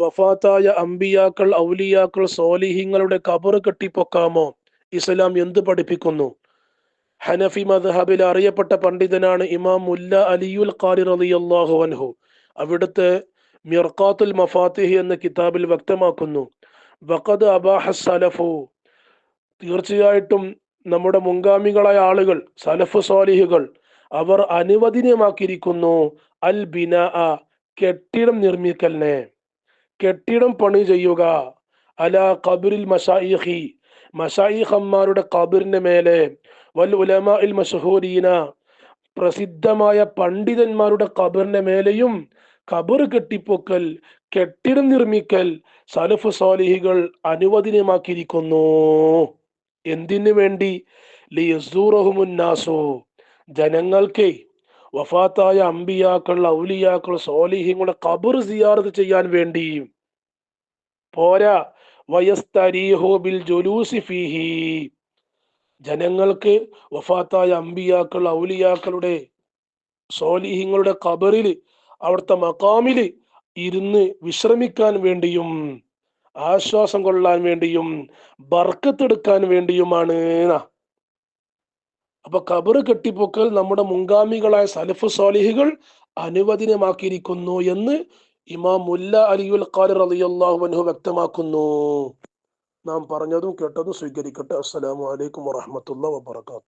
വഫാത്തായ അമ്പിയാക്കൾ ഔലിയാക്കൾ സോലിഹിങ്ങളുടെ കബർ കെട്ടിപ്പൊക്കാമോ? ഇസ്ലാം എന്ത് പഠിപ്പിക്കുന്നു? ഹനഫി മദ്ഹബിൽ അറിയപ്പെട്ട പണ്ഡിതനാണ് ഇമാം മുല്ല അലിയുൽ ഖാരി റളിയല്ലാഹു അൻഹു. അവിടുത്തെ മിർഖാത്തുൽ മഫാത്തിഹി എന്ന കിതാബിൽ വ്യക്തമാക്കുന്നു. വഖദ് അബാഹ സലഫു. തീർച്ചയായിട്ടും നമ്മുടെ മുൻഗാമികളായ ആളുകൾ സലഫ് സ്വാലിഹുകൾ അവർ അനുവദനീയമാക്കിയിരിക്കുന്നു. അൽ ബിന കെട്ടിടം നിർമ്മിക്കലിനെ. കെട്ടിടം പണി ചെയ്യുക. അല കബിറിൽ മസായിഹി മഷായിഖന്മാരുടെ കബിറിന്റെ മേലെ. വൽ ഉലമ ഇൽ പ്രസിദ്ധമായ പണ്ഡിതന്മാരുടെ കബറിന്റെ മേലെയും കബർ കെട്ടിപ്പൊക്കൽ കെട്ടിടം നിർമ്മിക്കൽ സലഫ് സാലിഹികൾ അനുവദനീയമാക്കിയിരിക്കുന്നു. എന്തിനു വേണ്ടി? ലിയസൂറഹുമുന്നാസോ. ജനങ്ങൾക്ക് വഫാത്തായ അമ്പിയാക്കൾ ഔലിയാക്കൾ സോലിഹിങ്ങളുടെ കബർ സിയാറത്ത് ചെയ്യാൻ വേണ്ടി. പോരാ. വയസ്തരീഹോ ബിൽ ജുലൂസി ഫീഹി. ജനങ്ങൾക്ക് വഫാത്തായ അമ്പിയാക്കൾ ഔലിയാക്കളുടെ സോലിഹിങ്ങളുടെ കബറിൽ അവിടുത്തെ മക്കാമിൽ ഇരുന്ന് വിശ്രമിക്കാൻ വേണ്ടിയും ആശ്വാസം കൊള്ളാൻ വേണ്ടിയും ബർക്കത്തെടുക്കാൻ വേണ്ടിയുമാണ്. അപ്പൊ ഖബർ കെട്ടിപ്പൊക്കൽ നമ്മുടെ മുൻഗാമികളായ സലഫ് സ്വാലിഹികൾ അനുവദനമാക്കിയിരിക്കുന്നു എന്ന് ഇമാം മുല്ല അലിയുൽ ഖാരി റളിയല്ലാഹു അൻഹു വ്യക്തമാക്കുന്നു. നാം പറഞ്ഞതും കേട്ടതും സ്വീകരിക്കട്ടെ. അസ്സലാമു അലൈക്കും വറഹ്മത്തുള്ളാഹി വബറകാതുഹു.